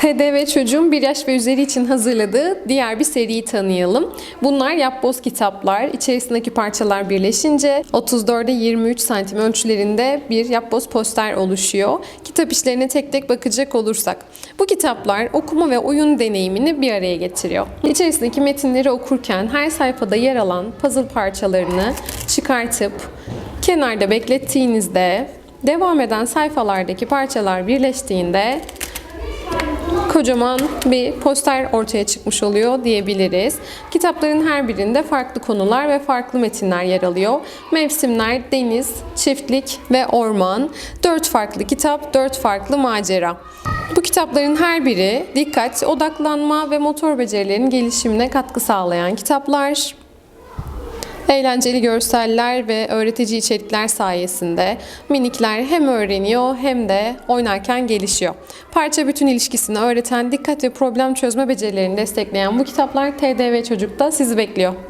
TDV Çocuğun 1 yaş ve üzeri için hazırladığı diğer bir seriyi tanıyalım. Bunlar yapboz kitaplar. İçerisindeki parçalar birleşince 34'e 23 santim ölçülerinde bir yapboz poster oluşuyor. Kitap işlerine tek tek bakacak olursak. Bu kitaplar okuma ve oyun deneyimini bir araya getiriyor. İçerisindeki metinleri okurken her sayfada yer alan puzzle parçalarını çıkartıp kenarda beklettiğinizde devam eden sayfalardaki parçalar birleştiğinde kocaman bir poster ortaya çıkmış oluyor diyebiliriz. Kitapların her birinde farklı konular ve farklı metinler yer alıyor. Mevsimler, deniz, çiftlik ve orman. Dört farklı kitap, dört farklı macera. Bu kitapların her biri dikkat, odaklanma ve motor becerilerin gelişimine katkı sağlayan kitaplar. Eğlenceli görseller ve öğretici içerikler sayesinde minikler hem öğreniyor hem de oynarken gelişiyor. Parça bütün ilişkisini öğreten, dikkat ve problem çözme becerilerini destekleyen bu kitaplar TDV Çocuk'ta sizi bekliyor.